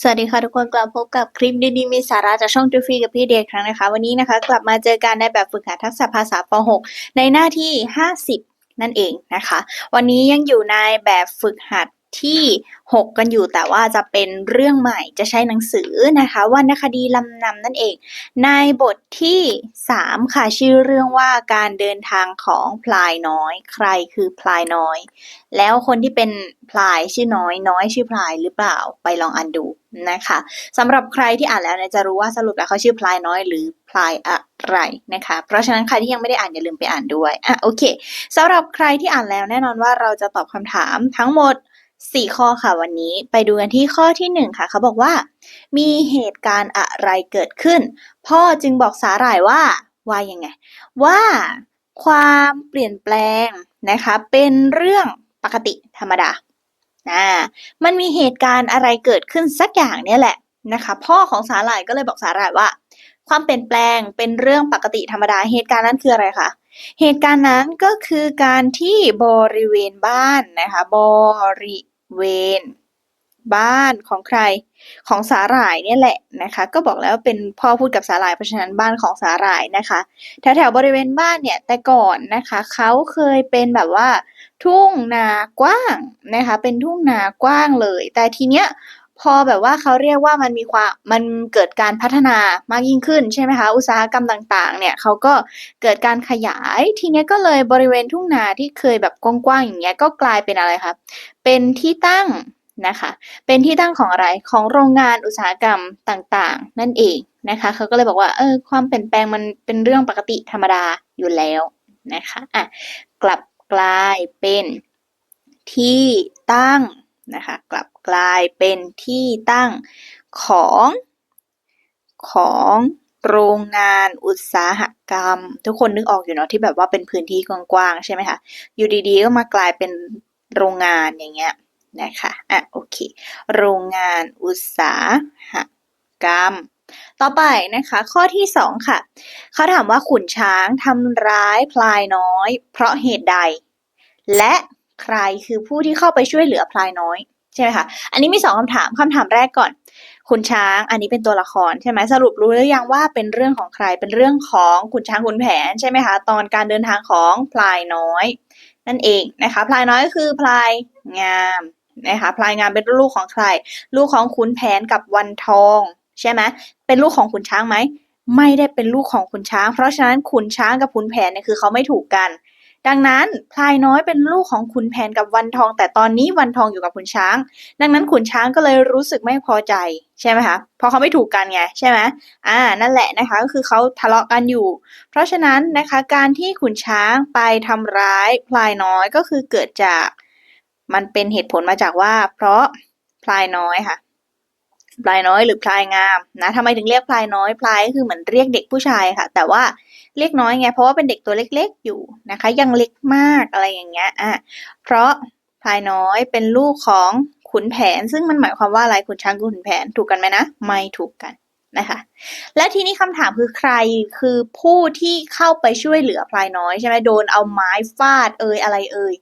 สวัสดีค่ะทุกคนกลับพบกับคลิปดีๆมีสาระจากช่องจูฟรีกับพี่เดชครั้งนะคะ วันนี้นะคะกลับมาเจอกันในแบบฝึกหัดทักษะภาษาป .6 ในหน้าที่ 50 นั่นเองนะคะ วันนี้ยังอยู่ในแบบฝึกหัด ที่ 6 กันอยู่แต่ว่าจะเป็นเรื่องใหม่จะใช้หนังสือนะคะวรรณคดีลำนำนั่นเอง ในบทที่ 3 ค่ะชื่อเรื่องว่าการเดินทางของพลายน้อย ใครคือพลายน้อย แล้วคนที่เป็นพลายชื่อน้อยน้อยชื่อพลายหรือเปล่าไปลองอ่านดูนะคะสำหรับใครที่อ่านแล้วเนี่ยจะรู้ว่าสรุปแล้วเขาชื่อพลายน้อยหรือพลายอะไรนะคะ เพราะฉะนั้นใครที่ยังไม่ได้อ่านอย่าลืมไปอ่านด้วยอะโอเคสำหรับใครที่อ่านแล้วแน่นอนว่าเราจะตอบคำถามทั้งหมด 4ข้อค่ะวันนี้ไปดูกันที่ข้อที่1ค่ะเขาบอกว่า มีเหตุการณ์อะไรเกิดขึ้น พ่อจึงบอกสาหร่ายว่าว่ายังไง ว่าความเปลี่ยนแปลงนะคะเป็นเรื่องปกติธรรมดาอ่ามันมีเหตุการณ์อะไรเกิดขึ้นสักอย่างเนี่ยแหละนะคะพ่อของสาหร่ายก็เลยบอกสาหร่ายว่า ความเปลี่ยนแปลงเป็นเรื่องปกติธรรมดา เหตุการณ์นั้นคืออะไรคะเหตุการณ์นั้นก็คือการที่บริเวณบ้านนะคะบริ เวนบ้านของใครของสาหร่ายเนี่ยแหละนะคะ ก็บอกแล้วเป็นพ่อพูดกับสาหร่ายเพราะฉะนั้นบ้านของสาหร่ายนะคะแถวแถวบริเวณบ้านเนี่ยแต่ก่อนนะคะเขาเคยเป็นแบบว่าทุ่งนากว้างนะคะเป็นทุ่งนากว้างเลย แต่ทีเนี้ย พอแบบว่าเขาเรียกว่ามันมีความมันเกิดการพัฒนามากยิ่งขึ้นใช่ไหมคะ อุตสาหกรรมต่างๆ เนี่ยเขาก็เกิดการขยายทีเนี้ยก็เลยบริเวณทุ่งนาที่เคยแบบกว้างๆอย่างเงี้ยก็กลายเป็นอะไรคะเป็นที่ตั้งนะคะ เป็นที่ตั้งของอะไรของโรงงานอุตสาหกรรมต่างๆ นั่นเองนะคะเขาก็เลยบอกว่าเออความเปลี่ยนแปลงมันเป็นเรื่องปกติธรรมดาอยู่แล้วนะคะอะกลับกลายเป็นที่ตั้ง นะคะกลับกลายเป็นที่ตั้งของของโรงงานอุตสาหกรรม ทุกคนนึกออกอยู่เนาะที่แบบว่าเป็นพื้นที่กว้างๆใช่ไหมคะอยู่ดีๆก็มากลายเป็นโรงงานอย่างเงี้ยนะคะอะโอเคโรงงานอุตสาหกรรม ต่อไปนะคะข้อที่สองค่ะ เขาถามว่าขุนช้างทำร้ายพลายน้อย เพราะเหตุใด และ ใครคือผู้ที่เข้าไปช่วยเหลือพลายน้อยใช่ไหมคะอันนี้มีสองคำถามคำถามแรกก่อนขุนช้างอันนี้เป็นตัวละครใช่ไหมสรุปรู้หรือยังว่าเป็นเรื่องของใครเป็นเรื่องของขุนช้างขุนแผนใช่ไหมคะตอนการเดินทางของพลายน้อย นั่นเองนะคะพลายน้อยก็คือพลายงามนะคะพลายงามเป็นลูกของใคร ลูกของขุนแผนกับวันทองใช่ไหมเป็นลูกของขุนช้างไหมไม่ได้เป็นลูกของขุนช้าง เพราะฉะนั้นขุนช้างกับขุนแผนเนี่ยคือเขาไม่ถูกกัน ดังนั้นพลายน้อยเป็นลูกของขุนแผนกับวันทอง แต่ตอนนี้วันทองอยู่กับขุนช้าง ดังนั้นขุนช้างก็เลยรู้สึกไม่พอใจใช่ไหมคะเพราะเขาไม่ถูกกันไงใช่ไหมอ่านั่นแหละนะคะก็คือเขาทะเลาะกันอยู่ เพราะฉะนั้นนะคะการที่ขุนช้างไปทำร้ายพลายน้อยก็คือเกิดจาก มันเป็นเหตุผลมาจากว่า เพราะพลายน้อยค่ะ พลายน้อยหรือพลายงามนะทำไมถึงเรียกพลายน้อยพลายก็คือเหมือนเรียกเด็กผู้ชายค่ะ แต่ว่าเรียกน้อยไงเพราะว่าเป็นเด็กตัวเล็กๆอยู่นะคะ ยังเล็กมากอะไรอย่างเงี้ยอะเพราะพลายน้อยเป็นลูกของขุนแผน ซึ่งมันหมายความว่าอะไรขุนช้างกับขุนแผนถูกกันไหมนะ ไม่ถูกกัน นะคะ และทีนี้คำถามคือใครคือผู้ที่เข้าไปช่วยเหลือพลายน้อยใช่ไหมโดนเอาไม้ฟาดเอ่ยอะไรเอ่ย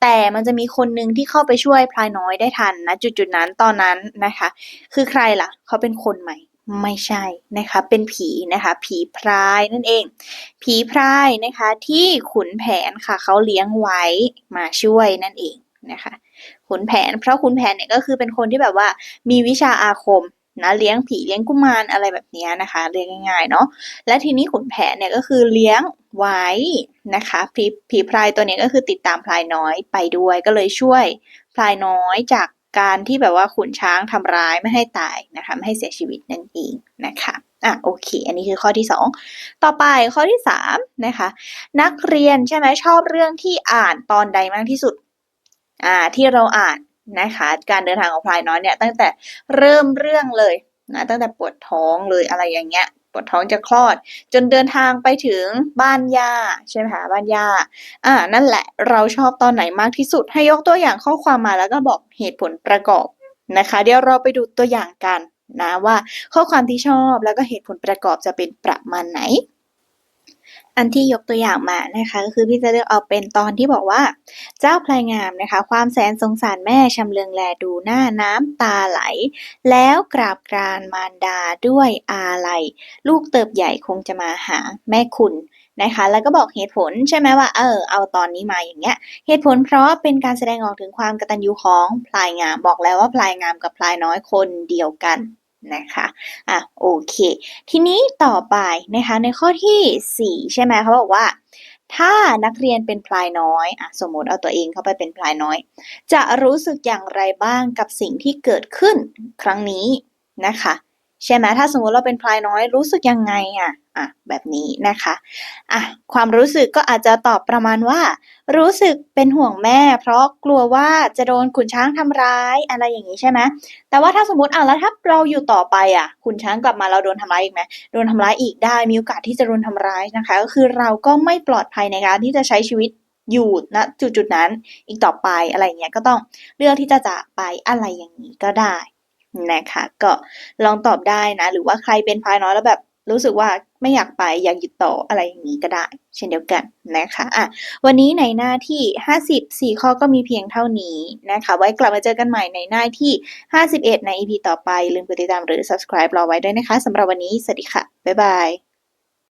แต่มันจะมีคนหนึ่งที่เข้าไปช่วยพลายน้อยได้ทันนะจุดๆนั้นตอนนั้นนะคะ คือใครล่ะ เขาเป็นคนใหม่ไม่ใช่นะคะ เป็นผีนะคะ ผีพรายนั่นเอง ผีพรายนะคะ ที่ขุนแผนค่ะเขาเลี้ยงไว้มาช่วยนั่นเองนะคะขุนแผน เพราะขุนแผนเนี่ยก็คือเป็นคนที่แบบว่ามีวิชาอาคม นะเลี้ยงผีเลี้ยงกุมารอะไรแบบนี้นะคะเรียกง่ายๆเนาะและทีนี้ขุนแผนเนี่ยก็คือเลี้ยงไว้นะคะผีผีพรายตัวนี้ก็คือติดตามพลายน้อยไปด้วย ก็เลยช่วยพลายน้อยจากการที่แบบว่าขุนช้างทำร้ายไม่ให้ตายนะคะไม่ให้เสียชีวิตนั่นเองนะคะอะโอเค อันนี้คือข้อที่ 2 ต่อไปข้อที่3นะคะนักเรียนใช่ไหมชอบเรื่องที่อ่านตอนใดมากที่สุดอ่าที่เราอ่าน นะคะ การเดินทางของพลายน้อยเนี่ยตั้งแต่เริ่มเรื่องเลยนะตั้งแต่ปวดท้องเลยอะไรอย่างเงี้ยปวดท้องจะคลอด จนเดินทางไปถึงบ้านย่าใช่ไหมคะบ้านย่าอ่านั่นแหละเราชอบตอนไหนมากที่สุดให้ยกตัวอย่างข้อความมาแล้วก็บอกเหตุผลประกอบนะคะ เดี๋ยวเราไปดูตัวอย่างกันนะว่าข้อความที่ชอบแล้วก็เหตุผลประกอบจะเป็นประมาณไหน อันที่ยกตัวอย่างมานะคะก็คือพี่จะเลือกเอาเป็นตอนที่บอกว่า เจ้าพลายงามนะคะ ความแสนสงสารแม่ชำเลืองแลดูหน้าน้ำตาไหล แล้วกราบกรานมารดาด้วยอาลัยลูกเติบใหญ่คงจะมาหาแม่คุณนะคะแล้วก็บอกเหตุผลใช่ไหมว่าเออเอาตอนนี้มาอย่างเงี้ย เหตุผลเพราะเป็นการแสดงออกถึงความกตัญญูของพลายงามบอกแล้วว่าพลายงามกับพลายน้อยคนเดียวกัน นะคะอะโอเค ทีนี้ต่อไปนะคะในข้อที่ 4 ใช่ไหมเขาบอกว่า ถ้านักเรียนเป็นพลายน้อยอะสมมติเอาตัวเองเข้าไปเป็นพลายน้อย จะรู้สึกอย่างไรบ้างกับสิ่งที่เกิดขึ้นครั้งนี้นะคะ ใช่ไหมถ้าสมมติเราเป็นพลายน้อยรู้สึกยังไงอะอะแบบนี้นะคะอะความรู้สึกก็อาจจะตอบประมาณว่า รู้สึกเป็นห่วงแม่ เพราะกลัวว่าจะโดนขุนช้างทำร้ายอะไรอย่างนี้ใช่ไหมแต่ว่าถ้าสมมติอะแล้วถ้าเราอยู่ต่อไปอะขุนช้างกลับมาเราโดนทำร้ายอีกไหมโดนทำร้ายอีกได้มีโอกาสที่จะโดนทำร้ายนะคะ ก็คือเราก็ไม่ปลอดภัยในการที่จะใช้ชีวิตอยู่ณจุดๆนั้นอีกต่อไปอะไรเงี้ยก็ต้องเลือกที่จะจากไปอะไรอย่างนี้ก็ได้ นะคะ ก็ลองตอบได้นะ หรือว่าใครเป็นพายน้อยแล้วแบบรู้สึกว่าไม่อยากไปอยากหยุดต่ออะไรอย่างนี้ก็ได้ เช่นเดียวกันนะคะอะวันนี้ในหน้าที่50 4ข้อก็มีเพียงเท่านี้นะคะ ไว้กลับมาเจอกันใหม่ในหน้าที่ 51 ใน EP ต่อไป ลืมกดติดตามหรือ subscribe รอไว้ด้วยนะคะสำหรับวันนี้ สวัสดีค่ะ บ๊ายบาย